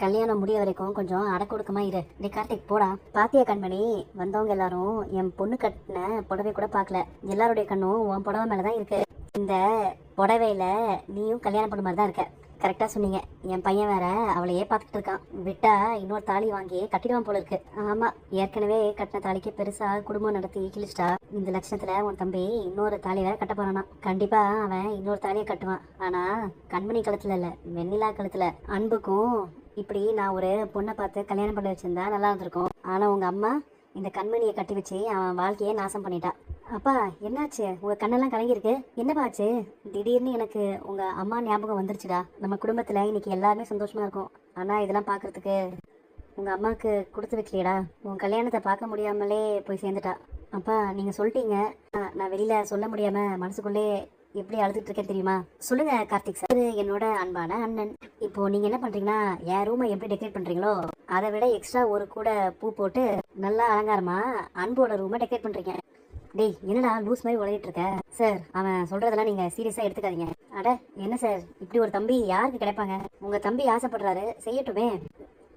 கல்யாணம் முடிய வரைக்கும் கொஞ்சம் அடக்கொடுக்கமா இரு. டே கார்த்திக் போடா. பாத்தியா கண்மணி? வந்தவங்க எல்லாரும் என் பொண்ணு கட்டின புடவை கூட பார்க்கல எல்லாருடைய கண்ணும் உன் புடவை மேலே தான் இருக்கு. இந்த புடவையில நீயும் கல்யாணம் பண்ண மாதிரி தான் இருக்க கரெக்டாக சொன்னீங்க. என் பையன் வேற அவளையே பார்த்துட்டு இருக்கான். விட்டா இன்னொரு தாலி வாங்கி கட்டிடுவான் போல இருக்கு. ஆமா ஏற்கனவே கட்டின தாலிக்கு பெருசா குடும்பம் நடத்தி கிழிச்சிட்டா. இந்த லட்சணத்துல உன் தம்பி இன்னொரு தாலி வேற கட்ட போறானா. கண்டிப்பா அவன் இன்னொரு தாலியை கட்டுவான். ஆனா கண்மணி கழுத்துல இல்ல வெண்ணிலா கழுத்துல அன்புக்கும் இப்படி நான் ஒரு பொண்ணை பார்த்து கல்யாணம் பண்ணி வச்சுருந்தா நல்லா இருந்திருக்கும். ஆனால் உங்கள் அம்மா இந்த கண்மணியை கட்டி வச்சு அவன் வாழ்க்கையை நாசம் பண்ணிட்டா. அப்பா என்னாச்சு? உங்கள் கண்ணெல்லாம் கலங்கியிருக்கு. என்னப்பா ஆச்சு? திடீர்னு எனக்கு உங்கள் அம்மா ஞாபகம் வந்துருச்சுடா. நம்ம குடும்பத்தில் இன்னைக்கு எல்லாருமே சந்தோஷமாக இருக்கும். ஆனால் இதெல்லாம் பார்க்கறதுக்கு உங்கள் அம்மாவுக்கு கொடுத்து வைக்கலையடா. உன் கல்யாணத்தை பார்க்க முடியாமலே போய் சேர்ந்துட்டா. அப்பா நீங்கள் சொல்லிட்டீங்க. ஆ, நான் வெளியில் சொல்ல முடியாமல் மனசுக்குள்ளே எப்படி அழுதுட்டு இருக்கேன் தெரியுமா? சொல்லுங்க கார்த்திக் சார். என்னோட அன்பான அண்ணன். இப்போ நீங்க என்ன பண்றீங்கன்னா என் ரூமை எப்படி டெக்கரேட் பண்றீங்களோ அதை விட எக்ஸ்ட்ரா ஒரு கூட பூ போட்டு நல்லா அலங்காரமா அன்போட ரூமை டெக்கரேட் பண்றீங்க. டேய் என்னடா லூஸ் மாதிரி உழையிட்டு இருக்க? சார் அவன் சொல்றதெல்லாம் நீங்க சீரியஸா எடுத்துக்காதீங்க. அட என்ன சார்? இப்படி ஒரு தம்பி யாருக்கு கிடைப்பாங்க? உங்க தம்பி ஆசைப்படுறாரு. செய்யட்டுமே.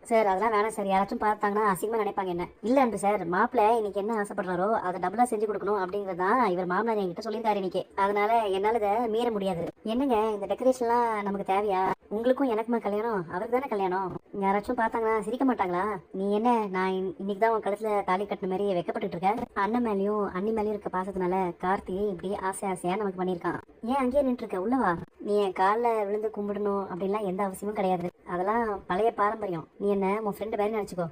சார் அதெல்லாம் வேணாம் சார். யாராச்சும் பார்த்தாங்கன்னா அசிங்கமாக நினைப்பாங்க என்ன. இல்லை அன்பு சார் மாப்பிள்ளை இன்னைக்கு என்ன ஆசைப்படுறாரோ அதை டபுளாக செஞ்சு கொடுக்கணும் அப்படிங்கிறது தான் இவர் மாமனார் என்கிட்ட சொல்லியிருக்காரு இன்னைக்கு. அதனால என்னால் இதை மீற முடியாது. என்னங்க இந்த டெக்கரேஷன்லாம் நமக்கு தேவையா? உங்களுக்கும் எனக்குமா கல்யாணம்? அவருக்கு தானே கல்யாணம்? யாராச்சும் பார்த்தாங்களா சிரிக்க மாட்டாங்களா? நீ என்ன நான் இன்- இன்னைக்கு தான் உன் கழுத்துல தாலி கட்டின மாதிரி வெக்கப்பட்டுட்டு இருக்க? அண்ணன் மேலேயும் அண்ணி மேலேயும் இருக்க பாசத்தினால கார்த்தி இப்படி ஆசை ஆசையா நமக்கு பண்ணியிருக்கான். ஏன் அங்கேயே நின்று இருக்க? உள்ளவா நீ என் காலில் விழுந்து கும்பிடணும் அப்படின்லாம் எந்த அவசியமும் கிடையாது. அதெல்லாம் பழைய பாரம்பரியம். நீ என்ன உன் ஃப்ரெண்டு மாதிரி நினச்சிக்கோ.